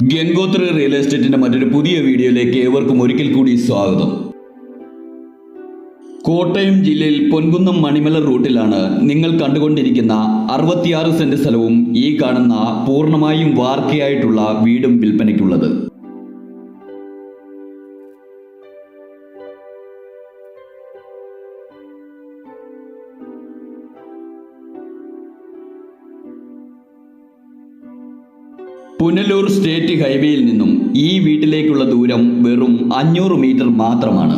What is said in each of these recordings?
Gangotri real എസ്റ്റേറ്റിന്റെ മറ്റൊരു പുതിയ വീഡിയോയിലേക്ക് ഏവർക്കും ഒരിക്കൽ കൂടി സ്വാഗതം. കോട്ടയം ജില്ലയിൽ പൊൻകുന്നം മണിമല റൂട്ടിലാണ് നിങ്ങൾ കണ്ടുകൊണ്ടിരിക്കുന്ന അറുപത്തിയാറ് സെന്റ് സ്ഥലവും ഈ കാണുന്ന പൂർണമായും വാർക്കയായിട്ടുള്ള വീടും വിൽപ്പനയ്ക്കുള്ളത്. പുനലൂർ സ്റ്റേറ്റ് ഹൈവേയിൽ നിന്നും ഈ വീട്ടിലേക്കുള്ള ദൂരം വെറും അഞ്ഞൂറ് മീറ്റർ മാത്രമാണ്.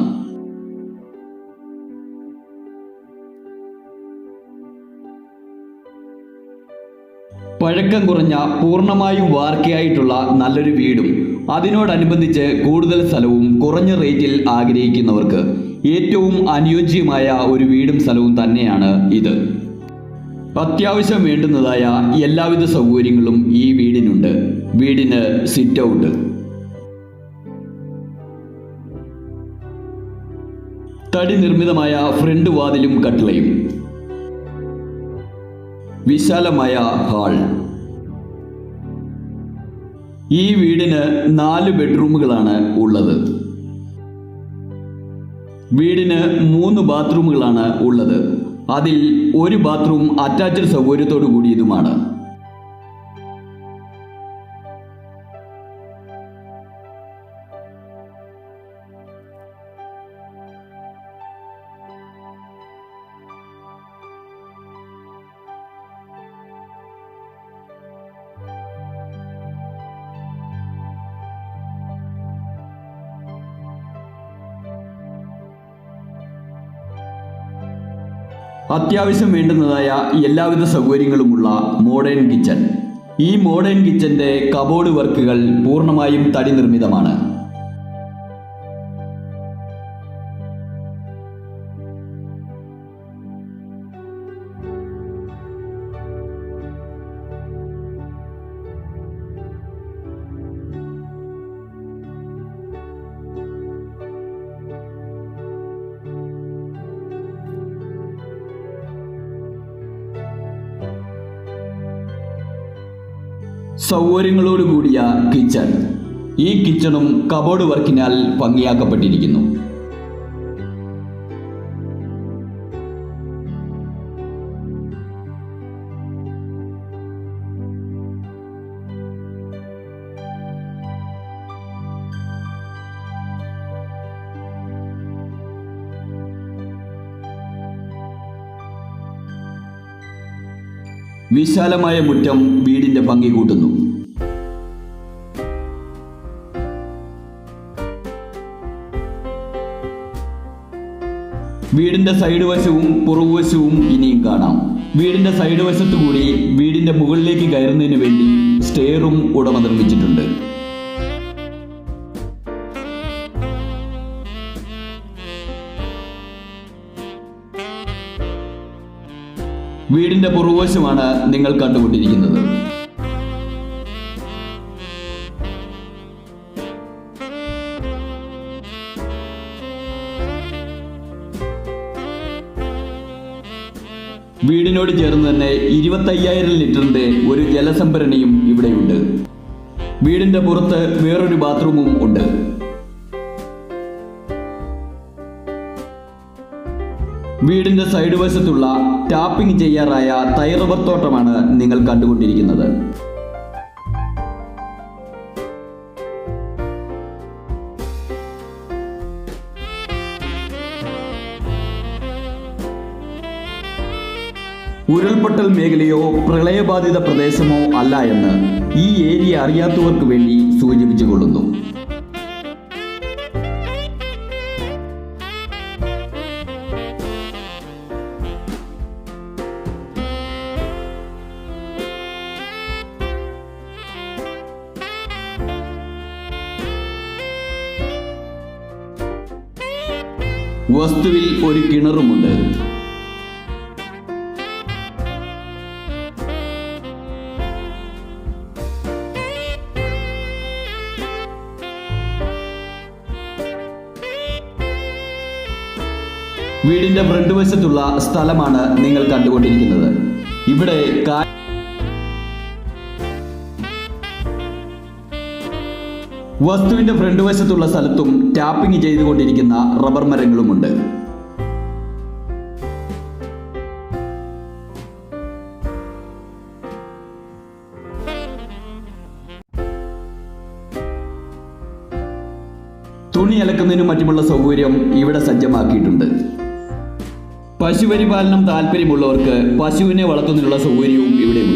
പഴക്കം കുറഞ്ഞ പൂർണമായും വാർക്കയായിട്ടുള്ള നല്ലൊരു വീടും അതിനോടനുബന്ധിച്ച് കൂടുതൽ സ്ഥലവും കുറഞ്ഞ റേറ്റിൽ ആഗ്രഹിക്കുന്നവർക്ക് ഏറ്റവും അനുയോജ്യമായ ഒരു വീടും സ്ഥലവും തന്നെയാണ് ഇത്. അത്യാവശ്യം വേണ്ടുന്നതായ എല്ലാവിധ സൗകര്യങ്ങളും ഈ വീടിനുണ്ട്. വീടിന് സിറ്റ് ഔട്ട് തടി നിർമ്മിതമായ ഫ്രണ്ട് വാതിലും കട്ടിളയും. വിശാലമായ ഹാൾ. ഈ വീടിന് നാല് ബെഡ്റൂമുകളാണ് ഉള്ളത്. വീടിന് മൂന്ന് ബാത്റൂമുകളാണ് ഉള്ളത്. അതിൽ ഒരു ബാത്റൂം അറ്റാച്ച്ഡ് സൗകര്യത്തോടു കൂടിയതുമാണ്. അത്യാവശ്യം വേണ്ടുന്നതായ എല്ലാവിധ സൗകര്യങ്ങളുമുള്ള മോഡേൺ കിച്ചൺ ഈ മോഡേൺ കിച്ചന്റെ കബോർഡ് വർക്കുകൾ പൂർണമായും തടി നിർമ്മിതമാണ്. സൗകര്യങ്ങളോട് കൂടിയ കിച്ചൺ. ഈ കിച്ചണും കബോർഡ് വർക്കിനാൽ ഭംഗിയാക്കപ്പെട്ടിരിക്കുന്നു. വിശാലമായ മുറ്റം വീടിന്റെ ഭംഗി കൂട്ടുന്നു. വീടിന്റെ സൈഡ് വശവും പുറകുവശവും ഇനിയും കാണാം. വീടിന്റെ സൈഡ് വശത്തു കൂടി വീടിന്റെ മുകളിലേക്ക് കയറുന്നതിന് വേണ്ടി സ്റ്റെയറും ഉടമ നിർമ്മിച്ചിട്ടുണ്ട്. വീടിന്റെ പുറകുവശമാണ് നിങ്ങൾ കണ്ടുകൊണ്ടിരിക്കുന്നത്. വീടിനോട് ചേർന്ന് തന്നെ ഇരുപത്തയ്യായിരം ലിറ്ററിന്റെ ഒരു ജലസംഭരണിയും ഇവിടെയുണ്ട്. വീടിന്റെ പുറത്ത് വേറൊരു ബാത്റൂമും ഉണ്ട്. വീടിന്റെ സൈഡ് വശത്തുള്ള ടാപ്പിംഗ് ചെയ്യാറായ തൈറബർ തോട്ടമാണ് നിങ്ങൾ കണ്ടുകൊണ്ടിരിക്കുന്നത്. ഉരുൾപൊട്ടൽ മേഖലയോ പ്രളയബാധിത പ്രദേശമോ അല്ല എന്ന് ഈ ഏരിയ അറിയാത്തവർക്ക് വേണ്ടി സൂചിപ്പിച്ചുകൊള്ളുന്നു വസ്തുവിൽ ഒരു കിണറുമുണ്ട്. വീടിന്റെ ഫ്രണ്ട് വശത്തുള്ള സ്ഥലമാണ് നിങ്ങൾ കണ്ടുകൊണ്ടിരിക്കുന്നത്. ഇവിടെ വസ്തുവിന്റെ ഫ്രണ്ട് വശത്തുള്ള സ്ഥലത്തും ടാപ്പിംഗ് ചെയ്തുകൊണ്ടിരിക്കുന്ന റബ്ബർ മരങ്ങളുമുണ്ട്. തുണി അലക്കുന്നതിനും മറ്റുമുള്ള സൗകര്യം ഇവിടെ സജ്ജമാക്കിയിട്ടുണ്ട്. പശുപരിപാലനം താല്പര്യമുള്ളവർക്ക് പശുവിനെ വളർത്തുന്നതിനുള്ള സൗകര്യവും ഇവിടെയുണ്ട്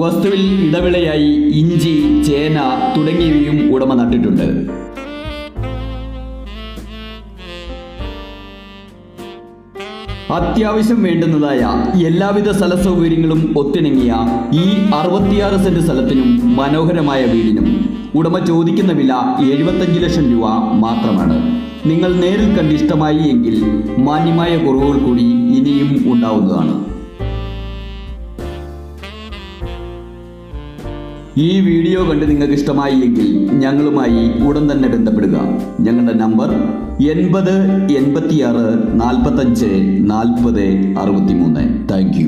വസ്തുവിൽ ഇടവിളയായി ഇഞ്ചി ചേന തുടങ്ങിയവയും ഉടമ നട്ടിട്ടുണ്ട്. അത്യാവശ്യം വേണ്ടുന്നതായ എല്ലാവിധ സ്ഥല സൗകര്യങ്ങളും ഒത്തിണങ്ങിയ ഈ അറുപത്തിയാറ് സെന്റ് സ്ഥലത്തിനും മനോഹരമായ വീടിനും ഉടമ ചോദിക്കുന്ന വില എഴുപത്തഞ്ച് ലക്ഷം രൂപ മാത്രമാണ്. നിങ്ങൾ നേരിൽ കണ്ടിഷ്ടമായി എങ്കിൽ മാന്യമായ കുറവുകൾ കൂടി ഇനിയും ഉണ്ടാവുന്നതാണ്. ഈ വീഡിയോ കണ്ട് നിങ്ങൾക്ക് ഇഷ്ടമായി എങ്കിൽ ഞങ്ങളുമായി ഉടൻ തന്നെ ബന്ധപ്പെടുക. ഞങ്ങളുടെ നമ്പർ എൺപത് എൺപത്തിയാറ് നാൽപ്പത്തഞ്ച് നാൽപ്പത് അറുപത്തി മൂന്ന് താങ്ക്